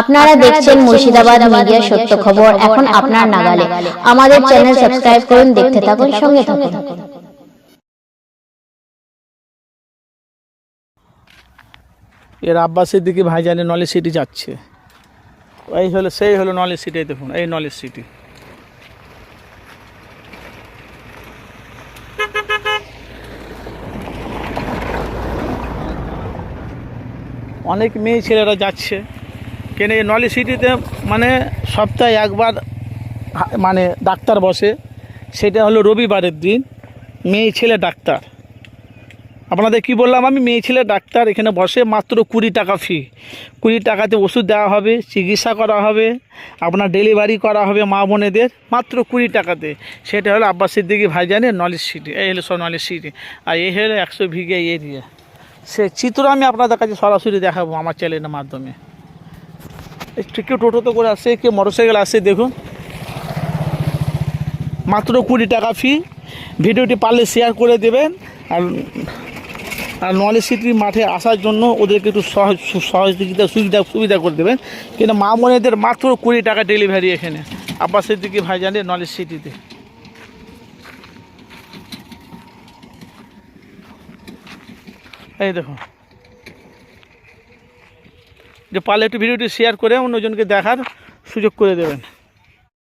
আপনারা দেখছেন মুর্শিদাবাদ মিডিয়া সত্য খবর। এখন আপনার নাগালে। আমাদের চ্যানেল সাবস্ক্রাইব করুন দেখতে থাকুন সঙ্গে থাকুন। এর আব্বাসের দিকে ভাইজানে নলেজ সিটি যাচ্ছে। এই হলো সেই হলো নলেজ সিটি দেখুন এই নলেজ সিটি। অনেক মেয়ে ছেলেরা যাচ্ছে। কেন এই নলেজ সিটিতে মানে সপ্তাহে একবার মানে ডাক্তার বসে। সেটা হলো রবিবারের দিন, মেয়ে ছেলে ডাক্তার। আপনাদের কি বললাম আমি? মেয়ে ছেলে ডাক্তার, এখানে বসে মাত্র কুড়ি টাকা ফি কুড়ি টাকাতে ওষুধ দেওয়া হবে, চিকিৎসা করা হবে, আপনার ডেলিভারি করা হবে মা বোনেদের, মাত্র কুড়ি টাকাতে। সেটা হলো আব্বাস সিদ্দিকি ভাইজানের নলেজ সিটি এই হলো সব নলেজ সিটি আর এই হলো একশো বিঘে এরিয়া। সে চিত্র আমি আপনাদের কাছে সরাসরি দেখাবো আমার চ্যানেলের মাধ্যমে। একটু কেউ টোটোতে করে আসে, কেউ মোটরসাইকেল আসে, দেখুন। মাত্র কুড়ি টাকা ফি ভিডিওটি পারলে শেয়ার করে দেবেন আর আর নলেজ সিটির মাঠে আসার জন্য ওদেরকে একটু সহজ, সহযোগিতা, সুবিধা সুবিধা করে দেবেন। কিন্তু মা বোনেদের মাত্র কুড়ি টাকা ডেলিভারি এখানে। আব্বাস ভাই জানে নলেজ সিটিতে এই দেখুন। যে পারলে একটু ভিডিওটি শেয়ার করে অন্যজনকে দেখার সুযোগ করে দেবেন।